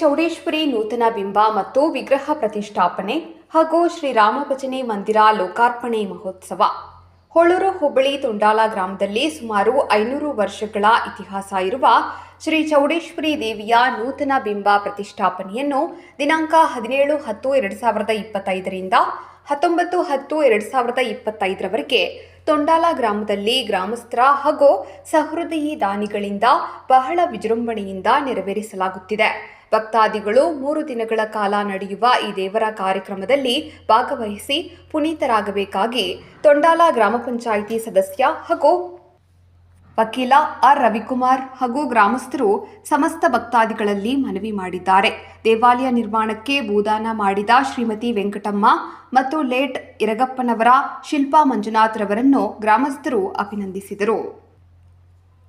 ಚೌಡೇಶ್ವರಿ ನೂತನ ಬಿಂಬ ಮತ್ತು ವಿಗ್ರಹ ಪ್ರತಿಷ್ಠಾಪನೆ ಹಾಗೂ ಶ್ರೀರಾಮಭಜನೆ ಮಂದಿರ ಲೋಕಾರ್ಪಣೆ ಮಹೋತ್ಸವ. ಹೊಳೂರು ಹುಬ್ಬಳ್ಳಿ ತೊಂಡಾಲ ಗ್ರಾಮದಲ್ಲಿ ಸುಮಾರು ಐನೂರು ವರ್ಷಗಳ ಇತಿಹಾಸ ಇರುವ ಶ್ರೀ ಚೌಡೇಶ್ವರಿ ದೇವಿಯ ನೂತನ ಬಿಂಬ ಪ್ರತಿಷ್ಠಾಪನೆಯನ್ನು ದಿನಾಂಕ ಹದಿನೇಳು ಹತ್ತು ಎರಡು ಸಾವಿರದ ಇಪ್ಪತ್ತೈದರಿಂದ ಹತ್ತೊಂಬತ್ತು ಹತ್ತು ಎರಡು ಸಾವಿರದ ಇಪ್ಪತ್ತೈದರವರೆಗೆ ತೊಂಡಾಲ ಗ್ರಾಮದಲ್ಲಿ ಗ್ರಾಮಸ್ಥರ ಹಾಗೂ ಸಹೃದಯಿ ದಾನಿಗಳಿಂದ ಬಹಳ ವಿಜೃಂಭಣೆಯಿಂದ ನೆರವೇರಿಸಲಾಗುತ್ತಿದೆ. ಭಕ್ತಾದಿಗಳು ಮೂರು ದಿನಗಳ ಕಾಲ ನಡೆಯುವ ಈ ದೇವರ ಕಾರ್ಯಕ್ರಮದಲ್ಲಿ ಭಾಗವಹಿಸಿ ಪುನೀತರಾಗಬೇಕಾಗಿ ತೊಂಡಾಲ ಗ್ರಾಮ ಪಂಚಾಯಿತಿ ಸದಸ್ಯ ಹಾಗೂ ವಕೀಲ ಆರ್ ರವಿಕುಮಾರ್ ಹಾಗೂ ಗ್ರಾಮಸ್ಥರು ಸಮಸ್ತ ಭಕ್ತಾದಿಗಳಲ್ಲಿ ಮನವಿ ಮಾಡಿದ್ದಾರೆ. ದೇವಾಲಯ ನಿರ್ಮಾಣಕ್ಕೆ ಭೂದಾನ ಮಾಡಿದ ಶ್ರೀಮತಿ ವೆಂಕಟಮ್ಮ ಮತ್ತು ಲೇಟ್ ಇರಗಪ್ಪನವರ ಶಿಲ್ಪಾ ಮಂಜುನಾಥ್ ರವರನ್ನು ಗ್ರಾಮಸ್ಥರು ಅಭಿನಂದಿಸಿದರು.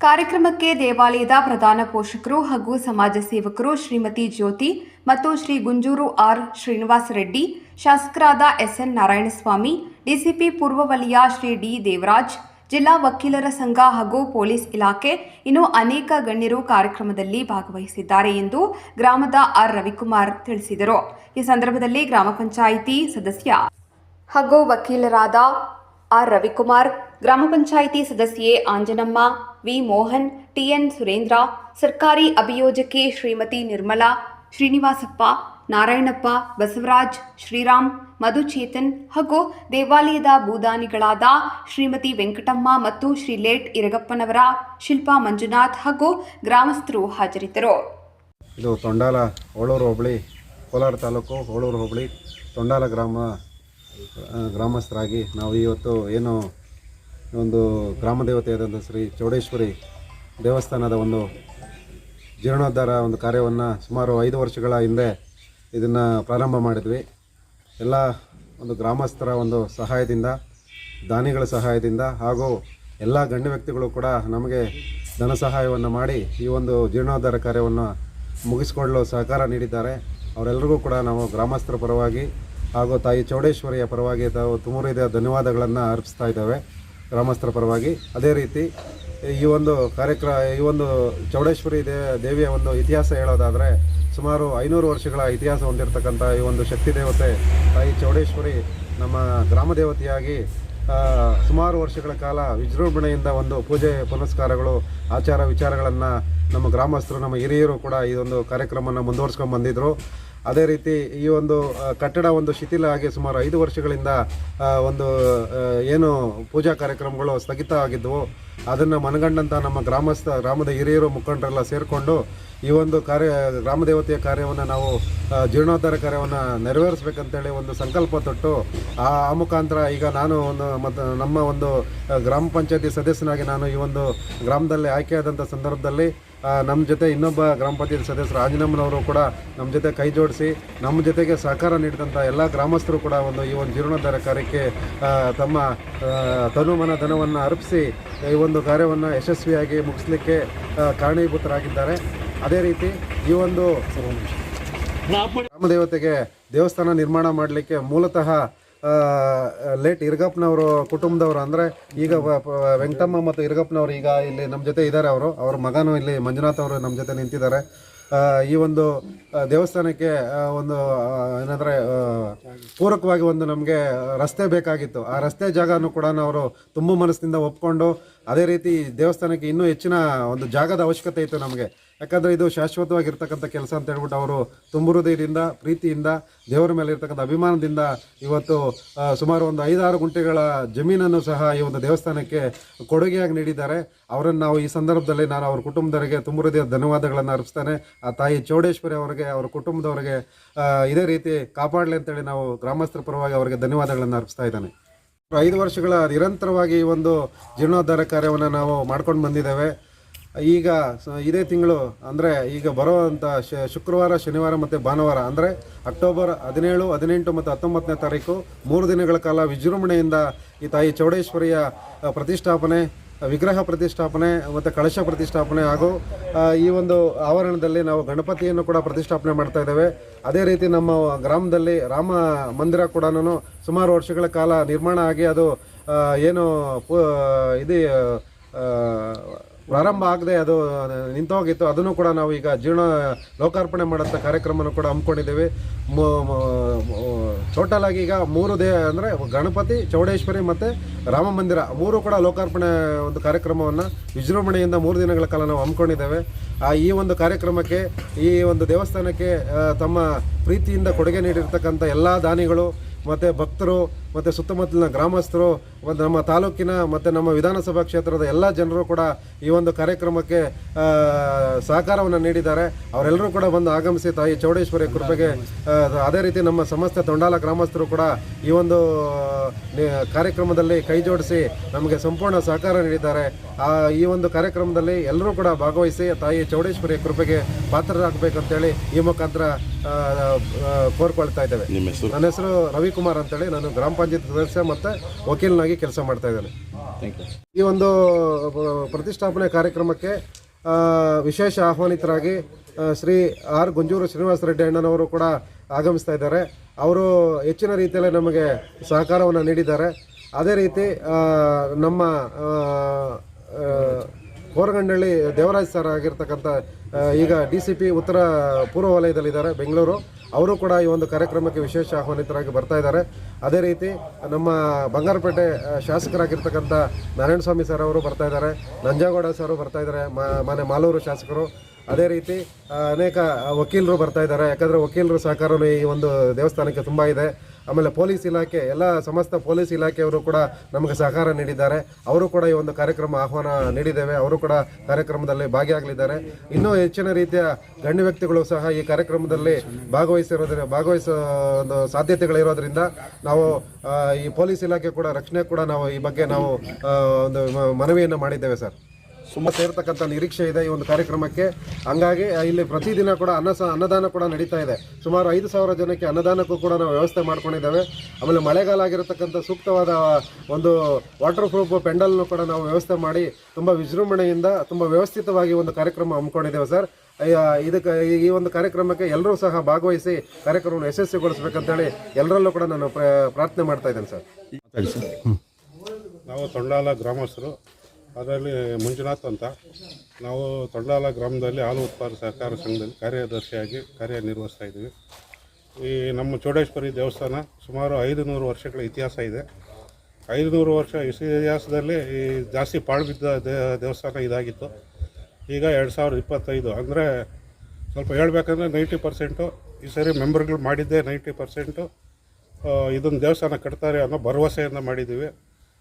ಕಾರ್ಯಕ್ರಮಕ್ಕೆ ದೇವಾಲಯದ ಪ್ರಧಾನ ಪೋಷಕರು ಹಾಗೂ ಸಮಾಜ ಸೇವಕರು ಶ್ರೀಮತಿ ಜ್ಯೋತಿ ಮತ್ತು ಶ್ರೀ ಗುಂಜೂರು ಆರ್ ಶ್ರೀನಿವಾಸ ರೆಡ್ಡಿ, ಶಾಸಕರಾದ ಎಸ್ಎನ್ ನಾರಾಯಣಸ್ವಾಮಿ, ಡಿಸಿಪಿ ಪೂರ್ವ ವಲಯ ಶ್ರೀ ಡಿ ದೇವರಾಜ್, ಜಿಲ್ಲಾ ವಕೀಲರ ಸಂಘ ಹಾಗೂ ಪೊಲೀಸ್ ಇಲಾಖೆ ಇನ್ನು ಅನೇಕ ಗಣ್ಯರು ಕಾರ್ಯಕ್ರಮದಲ್ಲಿ ಭಾಗವಹಿಸಿದ್ದಾರೆ ಎಂದು ಗ್ರಾಮದ ಆರ್ ರವಿಕುಮಾರ್ ತಿಳಿಸಿದರು. ಈ ಸಂದರ್ಭದಲ್ಲಿ ಗ್ರಾಮ ಪಂಚಾಯಿತಿ ಸದಸ್ಯ ಹಾಗೂ ವಕೀಲರಾದ ಆರ್ ರವಿಕುಮಾರ್, ಗ್ರಾಮ ಪಂಚಾಯಿತಿ ಸದಸ್ಯೆ ಆಂಜನಮ್ಮ, ವಿ ಮೋಹನ್ ಟಿಎನ್ ಸುರೇಂದ್ರ, ಸರ್ಕಾರಿ ಅಭಿಯೋಜಕಿ ಶ್ರೀಮತಿ ನಿರ್ಮಲಾ, ಶ್ರೀನಿವಾಸಪ್ಪ, ನಾರಾಯಣಪ್ಪ, ಬಸವರಾಜ್, ಶ್ರೀರಾಮ್, ಮಧುಚೇತನ್ ಹಾಗೂ ದೇವಾಲಯದ ಭೂದಾನಿಗಳಾದ ಶ್ರೀಮತಿ ವೆಂಕಟಮ್ಮ ಮತ್ತು ಶ್ರೀ ಲೇಟ್ ಇರಗಪ್ಪನವರ ಶಿಲ್ಪಾ ಮಂಜುನಾಥ್ ಹಾಗೂ ಗ್ರಾಮಸ್ಥರು ಹಾಜರಿದ್ದರು. ಇದು ತೊಂಡಾಲ, ಹೋಳೂರು ಹೋಬಳಿ, ಕೋಲಾರ ತಾಲೂಕು ಹೋಳೂರು ಹೋಬಳಿ, ತೊಂಡಾಲ ಗ್ರಾಮ ಗ್ರಾಮಸ್ಥರಾಗಿ ನಾವು ಇವತ್ತು ಏನು ಒಂದು ಗ್ರಾಮ ದೇವತೆಯಾದಂಥ ಶ್ರೀ ಚೌಡೇಶ್ವರಿ ದೇವಸ್ಥಾನದ ಒಂದು ಜೀರ್ಣೋದ್ಧಾರ ಒಂದು ಕಾರ್ಯವನ್ನು ಸುಮಾರು ಐದು ವರ್ಷಗಳ ಹಿಂದೆ ಇದನ್ನು ಪ್ರಾರಂಭ ಮಾಡಿದ್ವಿ. ಎಲ್ಲ ಒಂದು ಗ್ರಾಮಸ್ಥರ ಒಂದು ಸಹಾಯದಿಂದ, ದಾನಿಗಳ ಸಹಾಯದಿಂದ ಹಾಗೂ ಎಲ್ಲ ಗಣ್ಯ ವ್ಯಕ್ತಿಗಳು ಕೂಡ ನಮಗೆ ಧನ ಸಹಾಯವನ್ನು ಮಾಡಿ ಈ ಒಂದು ಜೀರ್ಣೋದ್ಧಾರ ಕಾರ್ಯವನ್ನು ಮುಗಿಸಿಕೊಳ್ಳಲು ಸಹಕಾರ ನೀಡಿದ್ದಾರೆ. ಅವರೆಲ್ಲರಿಗೂ ಕೂಡ ನಾವು ಗ್ರಾಮಸ್ಥರ ಪರವಾಗಿ ಹಾಗೂ ತಾಯಿ ಚೌಡೇಶ್ವರಿಯ ಪರವಾಗಿ ತಾವು ತುಮೂರಿದ ಧನ್ಯವಾದಗಳನ್ನು ಅರ್ಪಿಸ್ತಾ ಇದ್ದೇವೆ. ಗ್ರಾಮಸ್ಥರ ಪರವಾಗಿ. ಅದೇ ರೀತಿ ಈ ಒಂದು ಕಾರ್ಯಕ್ರಮ ಈ ಒಂದು ಚೌಡೇಶ್ವರಿ ದೇವಿಯ ಒಂದು ಇತಿಹಾಸ ಹೇಳೋದಾದರೆ ಸುಮಾರು ಐನೂರು ವರ್ಷಗಳ ಇತಿಹಾಸ ಹೊಂದಿರತಕ್ಕಂಥ ಈ ಒಂದು ಶಕ್ತಿ ದೇವತೆ ತಾಯಿ ಚೌಡೇಶ್ವರಿ ನಮ್ಮ ಗ್ರಾಮ ದೇವತೆಯಾಗಿ ಸುಮಾರು ವರ್ಷಗಳ ಕಾಲ ವಿಜೃಂಭಣೆಯಿಂದ ಒಂದು ಪೂಜೆ ಪುನಸ್ಕಾರಗಳು, ಆಚಾರ ವಿಚಾರಗಳನ್ನು ನಮ್ಮ ಗ್ರಾಮಸ್ಥರು, ನಮ್ಮ ಹಿರಿಯರು ಕೂಡ ಈ ಒಂದು ಕಾರ್ಯಕ್ರಮವನ್ನು ಮುಂದುವರ್ಸ್ಕೊಂಡು ಬಂದಿದ್ದರು ಅದೇ ರೀತಿ ಈ ಒಂದು ಕಟ್ಟಡ ಒಂದು ಶಿಥಿಲ ಆಗಿ ಸುಮಾರು ಐದು ವರ್ಷಗಳಿಂದ ಒಂದು ಏನು ಪೂಜಾ ಕಾರ್ಯಕ್ರಮಗಳು ಸ್ಥಗಿತ ಆಗಿದ್ದವು ಅದನ್ನು ಮನಗಂಡಂಥ ನಮ್ಮ ಗ್ರಾಮಸ್ಥ, ಗ್ರಾಮದ ಹಿರಿಯರು, ಮುಖಂಡರೆಲ್ಲ ಸೇರಿಕೊಂಡು ಈ ಒಂದು ಕಾರ್ಯ ಗ್ರಾಮ ದೇವತೆಯ ಕಾರ್ಯವನ್ನು ನಾವು ಜೀರ್ಣೋದ್ಧಾರ ಕಾರ್ಯವನ್ನು ನೆರವೇರಿಸ್ಬೇಕಂತೇಳಿ ಒಂದು ಸಂಕಲ್ಪ ತೊಟ್ಟು, ಆ ಮುಖಾಂತರ ಈಗ ನಾನು ಒಂದು ಮತ್ತು ನಮ್ಮ ಒಂದು ಗ್ರಾಮ ಪಂಚಾಯತಿ ಸದಸ್ಯನಾಗಿ ನಾನು ಈ ಒಂದು ಗ್ರಾಮದಲ್ಲಿ ಆಯ್ಕೆಯಾದಂಥ ಸಂದರ್ಭದಲ್ಲಿ ನಮ್ಮ ಜೊತೆ ಇನ್ನೊಬ್ಬ ಗ್ರಾಮ ಪಂಚಾಯತಿ ಸದಸ್ಯರು ಆಂಜನಮ್ಮನವರು ಕೂಡ ನಮ್ಮ ಜೊತೆ ಕೈ ಜೋಡಿಸಿ ನಮ್ಮ ಜೊತೆಗೆ ಸಹಕಾರ ನೀಡಿದಂಥ ಎಲ್ಲ ಗ್ರಾಮಸ್ಥರು ಕೂಡ ಒಂದು ಈ ಒಂದು ಜೀರ್ಣೋದ್ಧಾರ ಕಾರ್ಯಕ್ಕೆ ತಮ್ಮ ತನುಮನ ತನು ಧನವನ್ನು ಅರ್ಪಿಸಿ ಈ ಒಂದು ಕಾರ್ಯವನ್ನು ಯಶಸ್ವಿಯಾಗಿ ಮುಗಿಸ್ಲಿಕ್ಕೆ ಕಾರಣೀಭೂತರಾಗಿದ್ದಾರೆ. ಅದೇ ರೀತಿ ಈ ಒಂದು ರಾಮದೇವತೆಗೆ ದೇವಸ್ಥಾನ ನಿರ್ಮಾಣ ಮಾಡಲಿಕ್ಕೆ ಮೂಲತಃ ಲೇಟ್ ಇರ್ಗಪ್ಪನವರು ಕುಟುಂಬದವರು, ಅಂದರೆ ಈಗ ವೆಂಕಟಮ್ಮ ಮತ್ತು ಇರ್ಗಪ್ಪನವರು ಈಗ ಇಲ್ಲಿ ನಮ್ಮ ಜೊತೆ ಇದ್ದಾರೆ ಅವರು. ಅವ್ರ ಮಗನೂ ಇಲ್ಲಿ ಮಂಜುನಾಥ್ ಅವರು ನಮ್ಮ ಜೊತೆ ನಿಂತಿದ್ದಾರೆ. ಈ ಒಂದು ದೇವಸ್ಥಾನಕ್ಕೆ ಒಂದು ಏನಂದರೆ ಪೂರಕವಾಗಿ ಒಂದು ನಮಗೆ ರಸ್ತೆ ಬೇಕಾಗಿತ್ತು. ಆ ರಸ್ತೆ ಜಾಗನೂ ಕೂಡ ಅವರು ತುಂಬ ಮನಸ್ಸಿನಿಂದ ಒಪ್ಕೊಂಡು ಅದೇ ರೀತಿ ದೇವಸ್ಥಾನಕ್ಕೆ ಇನ್ನೂ ಹೆಚ್ಚಿನ ಒಂದು ಜಾಗದ ಅವಶ್ಯಕತೆ ಇತ್ತು ನಮಗೆ. ಯಾಕಂದರೆ ಇದು ಶಾಶ್ವತವಾಗಿರ್ತಕ್ಕಂಥ ಕೆಲಸ ಅಂತ ಹೇಳ್ಬಿಟ್ಟು ಅವರು ತುಂಬ ಪ್ರೀತಿಯಿಂದ, ದೇವರ ಮೇಲೆ ಇರ್ತಕ್ಕಂಥ ಅಭಿಮಾನದಿಂದ ಇವತ್ತು ಸುಮಾರು ಒಂದು ಐದಾರು ಗುಂಟೆಗಳ ಜಮೀನನ್ನು ಸಹ ಈ ಒಂದು ದೇವಸ್ಥಾನಕ್ಕೆ ಕೊಡುಗೆಯಾಗಿ ನೀಡಿದ್ದಾರೆ. ಅವರನ್ನು ನಾವು ಈ ಸಂದರ್ಭದಲ್ಲಿ ನಾನು ಅವ್ರ ಕುಟುಂಬದವರಿಗೆ ತುಂಬ ಧನ್ಯವಾದಗಳನ್ನು ಅರ್ಪಿಸ್ತಾನೆ. ಆ ತಾಯಿ ಚೌಡೇಶ್ವರಿ ಅವರಿಗೆ, ಅವರ ಕುಟುಂಬದವರಿಗೆ ಇದೇ ರೀತಿ ಕಾಪಾಡಲಿ ಅಂತೇಳಿ ನಾವು ಗ್ರಾಮಸ್ಥರ ಪರವಾಗಿ ಅವರಿಗೆ ಧನ್ಯವಾದಗಳನ್ನು ಅರ್ಪಿಸ್ತಾ ಇದ್ದಾನೆ. ಐದು ವರ್ಷಗಳ ನಿರಂತರವಾಗಿ ಒಂದು ಜೀರ್ಣೋದ್ಧಾರ ಕಾರ್ಯವನ್ನು ನಾವು ಮಾಡ್ಕೊಂಡು ಬಂದಿದ್ದೇವೆ. ಈಗ ಇದೇ ತಿಂಗಳು ಅಂದರೆ ಈಗ ಬರುವಂಥ ಶುಕ್ರವಾರ, ಶನಿವಾರ ಮತ್ತು ಭಾನುವಾರ ಅಂದರೆ ಅಕ್ಟೋಬರ್ ಹದಿನೇಳು, ಹದಿನೆಂಟು ಮತ್ತು ಹತ್ತೊಂಬತ್ತನೇ ತಾರೀಕು ಮೂರು ದಿನಗಳ ಕಾಲ ವಿಜೃಂಭಣೆಯಿಂದ ಈ ತಾಯಿ ಚೌಡೇಶ್ವರಿಯ ಪ್ರತಿಷ್ಠಾಪನೆ ವಿಗ್ರಹ ಪ್ರತಿಷ್ಠಾಪನೆ ಮತ್ತು ಕಳಶ ಪ್ರತಿಷ್ಠಾಪನೆ ಹಾಗೂ ಈ ಒಂದು ಆವರಣದಲ್ಲಿ ನಾವು ಗಣಪತಿಯನ್ನು ಕೂಡ ಪ್ರತಿಷ್ಠಾಪನೆ ಮಾಡ್ತಾ ಇದ್ದೇವೆ. ಅದೇ ರೀತಿ ನಮ್ಮ ಗ್ರಾಮದಲ್ಲಿ ರಾಮ ಮಂದಿರ ಕೂಡ ಸುಮಾರು ವರ್ಷಗಳ ಕಾಲ ನಿರ್ಮಾಣ ಆಗಿ ಅದು ಏನು ಇದು ಪ್ರಾರಂಭ ಆಗದೆ ಅದು ನಿಂತೋಗಿತ್ತು. ಅದನ್ನು ಕೂಡ ನಾವು ಈಗ ಜೀರ್ಣ ಲೋಕಾರ್ಪಣೆ ಮಾಡೋಂಥ ಕಾರ್ಯಕ್ರಮನ ಕೂಡ ಹಮ್ಮಿಕೊಂಡಿದ್ದೇವೆ. ಟೋಟಲ್ ಆಗಿ ಈಗ ಮೂರು ದೇ, ಅಂದರೆ ಗಣಪತಿ, ಚೌಡೇಶ್ವರಿ ಮತ್ತು ರಾಮ ಮಂದಿರ ಮೂರು ಕೂಡ ಲೋಕಾರ್ಪಣೆ ಒಂದು ಕಾರ್ಯಕ್ರಮವನ್ನು ವಿಜೃಂಭಣೆಯಿಂದ ಮೂರು ದಿನಗಳ ಕಾಲ ನಾವು ಹಮ್ಮಿಕೊಂಡಿದ್ದೇವೆ. ಆ, ಈ ಒಂದು ಕಾರ್ಯಕ್ರಮಕ್ಕೆ, ಈ ಒಂದು ದೇವಸ್ಥಾನಕ್ಕೆ ತಮ್ಮ ಪ್ರೀತಿಯಿಂದ ಕೊಡುಗೆ ನೀಡಿರ್ತಕ್ಕಂಥ ಎಲ್ಲ ದಾನಿಗಳು ಮತ್ತು ಭಕ್ತರು ಮತ್ತು ಸುತ್ತಮುತ್ತಲಿನ ಗ್ರಾಮಸ್ಥರು ಮತ್ತು ನಮ್ಮ ತಾಲೂಕಿನ ಮತ್ತು ನಮ್ಮ ವಿಧಾನಸಭಾ ಕ್ಷೇತ್ರದ ಎಲ್ಲ ಜನರು ಕೂಡ ಈ ಒಂದು ಕಾರ್ಯಕ್ರಮಕ್ಕೆ ಸಹಕಾರವನ್ನು ನೀಡಿದ್ದಾರೆ. ಅವರೆಲ್ಲರೂ ಕೂಡ ಬಂದು ಆಗಮಿಸಿ ತಾಯಿ ಚೌಡೇಶ್ವರಿ ಕೃಪೆಗೆ ಅದೇ ರೀತಿ ನಮ್ಮ ಸಮಸ್ತ ತೊಂಡಾಲ ಗ್ರಾಮಸ್ಥರು ಕೂಡ ಈ ಒಂದು ಕಾರ್ಯಕ್ರಮದಲ್ಲಿ ಕೈ ಜೋಡಿಸಿ ನಮಗೆ ಸಂಪೂರ್ಣ ಸಹಕಾರ ನೀಡಿದ್ದಾರೆ. ಆ ಈ ಒಂದು ಕಾರ್ಯಕ್ರಮದಲ್ಲಿ ಎಲ್ಲರೂ ಕೂಡ ಭಾಗವಹಿಸಿ ತಾಯಿ ಚೌಡೇಶ್ವರಿ ಕೃಪೆಗೆ ಪಾತ್ರರಾಗಬೇಕಂತೇಳಿ ಈ ಮುಖಾಂತರ ಕೋರ್ಕೊಳ್ತಾ ಇದ್ದೇವೆ. ನನ್ನ ಹೆಸರು ರವಿಕುಮಾರ್ ಅಂತೇಳಿ. ನಾನು ಗ್ರಾಮ ಪಂಚಾಯತ್ ಸದಸ್ಯ ಮತ್ತು ವಕೀಲನಾಗಿ ಕೆಲಸ ಮಾಡ್ತಾ ಇದ್ದಾನೆ. ಈ ಒಂದು ಪ್ರತಿಷ್ಠಾಪನೆ ಕಾರ್ಯಕ್ರಮಕ್ಕೆ ವಿಶೇಷ ಆಹ್ವಾನಿತರಾಗಿ ಶ್ರೀ ಆರ್ ಗುಂಜೂರು ಶ್ರೀನಿವಾಸ ರೆಡ್ಡಿ ಅಣ್ಣನವರು ಕೂಡ ಆಗಮಿಸ್ತಾ ಇದ್ದಾರೆ. ಅವರು ಹೆಚ್ಚಿನ ರೀತಿಯಲ್ಲಿ ನಮಗೆ ಸಹಕಾರವನ್ನು ನೀಡಿದ್ದಾರೆ. ಅದೇ ರೀತಿ ನಮ್ಮ ಕೋರಗಂಡಳ್ಳಿ ದೇವರಾಜ್ ಸರ್ ಆಗಿರ್ತಕ್ಕಂಥ ಈಗ ಡಿ ಸಿ ಪಿ ಉತ್ತರ ಪೂರ್ವ ವಲಯದಲ್ಲಿದ್ದಾರೆ ಬೆಂಗಳೂರು. ಅವರು ಕೂಡ ಈ ಒಂದು ಕಾರ್ಯಕ್ರಮಕ್ಕೆ ವಿಶೇಷ ಆಹ್ವಾನಿತರಾಗಿ ಬರ್ತಾ ಇದ್ದಾರೆ. ಅದೇ ರೀತಿ ನಮ್ಮ ಬಂಗಾರಪೇಟೆ ಶಾಸಕರಾಗಿರ್ತಕ್ಕಂಥ ನಾರಾಯಣ ನಾರಾಯಣಸ್ವಾಮಿ ಸರ್ ಅವರು ಬರ್ತಾ ಇದ್ದಾರೆ. ನಂಜಾಗೌಡ ಸರ್ ಬರ್ತಾ ಇದ್ದಾರೆ. ಮನೆ ಮಾಲೂರು ಶಾಸಕರು. ಅದೇ ರೀತಿ ಅನೇಕ ವಕೀಲರು ಬರ್ತಾ ಇದ್ದಾರೆ. ಯಾಕಂದರೆ ವಕೀಲರು ಸಹಕಾರವೂ ಈ ಒಂದು ದೇವಸ್ಥಾನಕ್ಕೆ ತುಂಬ ಇದೆ. ಆಮೇಲೆ ಪೊಲೀಸ್ ಇಲಾಖೆ, ಎಲ್ಲ ಸಮಸ್ತ ಪೊಲೀಸ್ ಇಲಾಖೆಯವರು ಕೂಡ ನಮಗೆ ಸಹಕಾರ ನೀಡಿದ್ದಾರೆ. ಅವರು ಕೂಡ ಈ ಒಂದು ಕಾರ್ಯಕ್ರಮ ಆಹ್ವಾನ ನೀಡಿದ್ದೇವೆ. ಅವರು ಕೂಡ ಕಾರ್ಯಕ್ರಮದಲ್ಲಿ ಭಾಗಿಯಾಗಲಿದ್ದಾರೆ. ಇನ್ನೂ ಹೆಚ್ಚಿನ ರೀತಿಯ ಗಣ್ಯ ವ್ಯಕ್ತಿಗಳು ಸಹ ಈ ಕಾರ್ಯಕ್ರಮದಲ್ಲಿ ಭಾಗವಹಿಸಿರೋದ್ರಿಂದ ಭಾಗವಹಿಸೋ ಒಂದು ಸಾಧ್ಯತೆಗಳಿರೋದ್ರಿಂದ ನಾವು ಈ ಪೊಲೀಸ್ ಇಲಾಖೆ ಕೂಡ, ರಕ್ಷಣೆ ಕೂಡ ನಾವು ಈ ಬಗ್ಗೆ ನಾವು ಒಂದು ಮನವಿಯನ್ನು ಮಾಡಿದ್ದೇವೆ ಸರ್. ಸುಮಾರು ಸೇರ್ತಕ್ಕಂಥ ನಿರೀಕ್ಷೆ ಇದೆ ಈ ಒಂದು ಕಾರ್ಯಕ್ರಮಕ್ಕೆ. ಹಂಗಾಗಿ ಇಲ್ಲಿ ಪ್ರತಿದಿನ ಕೂಡ ಅನ್ನ ಅನ್ನದಾನ ಕೂಡ ನಡೀತಾ ಇದೆ. ಸುಮಾರು ಐದು ಸಾವಿರ ಜನಕ್ಕೆ ಅನ್ನದಾನಕ್ಕೂ ಕೂಡ ನಾವು ವ್ಯವಸ್ಥೆ ಮಾಡ್ಕೊಂಡಿದ್ದೇವೆ. ಆಮೇಲೆ ಮಳೆಗಾಲ ಆಗಿರತಕ್ಕಂಥ ಸೂಕ್ತವಾದ ಒಂದು ವಾಟರ್ ಪ್ರೂಫ್ ಪೆಂಡಲ್ನು ಕೂಡ ನಾವು ವ್ಯವಸ್ಥೆ ಮಾಡಿ ತುಂಬ ವಿಜೃಂಭಣೆಯಿಂದ ತುಂಬ ವ್ಯವಸ್ಥಿತವಾಗಿ ಒಂದು ಕಾರ್ಯಕ್ರಮ ಹಮ್ಮಿಕೊಂಡಿದ್ದೇವೆ ಸರ್. ಇದಕ್ಕೆ ಈ- ಈ ಒಂದು ಕಾರ್ಯಕ್ರಮಕ್ಕೆ ಎಲ್ಲರೂ ಸಹ ಭಾಗವಹಿಸಿ ಕಾರ್ಯಕ್ರಮವನ್ನು ಯಶಸ್ವಿಗೊಳಿಸ್ಬೇಕಂತೇಳಿ ಎಲ್ಲರಲ್ಲೂ ಕೂಡ ನಾನು ಪ್ರ- ಪ್ರಾರ್ಥನೆ ಮಾಡ್ತಾ ಇದ್ದೇನೆ ಸರ್. ನಾವು ತೊಂಡಾಲ ಗ್ರಾಮಸ್ಥರು. ಅದರಲ್ಲಿ ಮಂಜುನಾಥ್ ಅಂತ. ನಾವು ತೊಂಡಾಲ ಗ್ರಾಮದಲ್ಲಿ ಹಾಲು ಉತ್ಪಾದಕ ಸಹಕಾರ ಸಂಘದಲ್ಲಿ ಕಾರ್ಯದರ್ಶಿಯಾಗಿ ಕಾರ್ಯನಿರ್ವಹಿಸ್ತಾ ಇದ್ದೀವಿ. ಈ ನಮ್ಮ ಚೌಡೇಶ್ವರಿ ದೇವಸ್ಥಾನ ಸುಮಾರು ಐದು ನೂರು ವರ್ಷಗಳ ಇತಿಹಾಸ ಇದೆ. ಐದು ನೂರು ವರ್ಷ ಇತಿಹಾಸದಲ್ಲಿ ಈ ಜಾಸ್ತಿ ಪಾಳ್ಬಿದ್ದ ದೇವಸ್ಥಾನ ಇದಾಗಿತ್ತು. ಈಗ ಎರಡು ಸಾವಿರದ ಇಪ್ಪತ್ತೈದು. ಅಂದರೆ ಸ್ವಲ್ಪ ಹೇಳ್ಬೇಕಂದ್ರೆ ನೈಂಟಿ ಪರ್ಸೆಂಟು ಈ ಸರಿ ಮೆಂಬರ್ಗಳು ಮಾಡಿದ್ದೆ ನೈಂಟಿ ಪರ್ಸೆಂಟು ಇದನ್ನು ದೇವಸ್ಥಾನ ಕಟ್ತಾರೆ ಅನ್ನೋ ಭರವಸೆಯನ್ನು ಮಾಡಿದ್ದೀವಿ.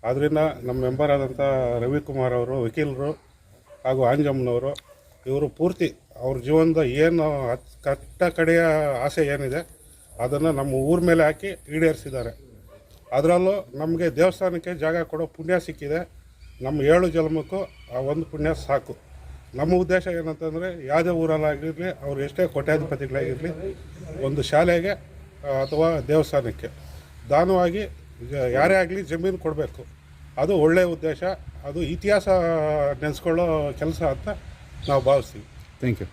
ಆದ್ದರಿಂದ ನಮ್ಮ ಮೆಂಬರ್ ಆದಂಥ ರವಿಕುಮಾರ್ ಅವರು, ವಕೀಲರು ಹಾಗೂ ಆಂಜಮ್ಮನವರು, ಇವರು ಪೂರ್ತಿ ಅವ್ರ ಜೀವನದ ಏನು ಕಟ್ಟ ಕಡೆಯ ಆಸೆ ಏನಿದೆ, ಅದನ್ನು ನಮ್ಮ ಊರ ಮೇಲೆ ಹಾಕಿ ಈಡೇರಿಸಿದ್ದಾರೆ. ಅದರಲ್ಲೂ ನಮಗೆ ದೇವಸ್ಥಾನಕ್ಕೆ ಜಾಗ ಕೊಡೋ ಪುಣ್ಯ ಸಿಕ್ಕಿದೆ. ನಮ್ಮ ಏಳು ಜನ್ಮಕ್ಕೂ ಆ ಒಂದು ಪುಣ್ಯ ಸಾಕು. ನಮ್ಮ ಉದ್ದೇಶ ಏನಂತಂದರೆ, ಯಾವುದೇ ಊರಲ್ಲಾಗಿರಲಿ, ಅವ್ರು ಎಷ್ಟೇ ಕೋಟ್ಯಾಧಿಪತಿಗಳಾಗಿರಲಿ, ಒಂದು ಶಾಲೆಗೆ ಅಥವಾ ದೇವಸ್ಥಾನಕ್ಕೆ. ದಾನವಾಗಿ ಈಗ ಯಾರೇ ಆಗಲಿ ಜಮೀನು ಕೊಡಬೇಕು. ಅದು ಒಳ್ಳೆಯ ಉದ್ದೇಶ, ಅದು ಇತಿಹಾಸ ನೆನೆಸ್ಕೊಳ್ಳೋ ಕೆಲಸ ಅಂತ ನಾವು ಭಾವಿಸ್ತೀವಿ. Thank you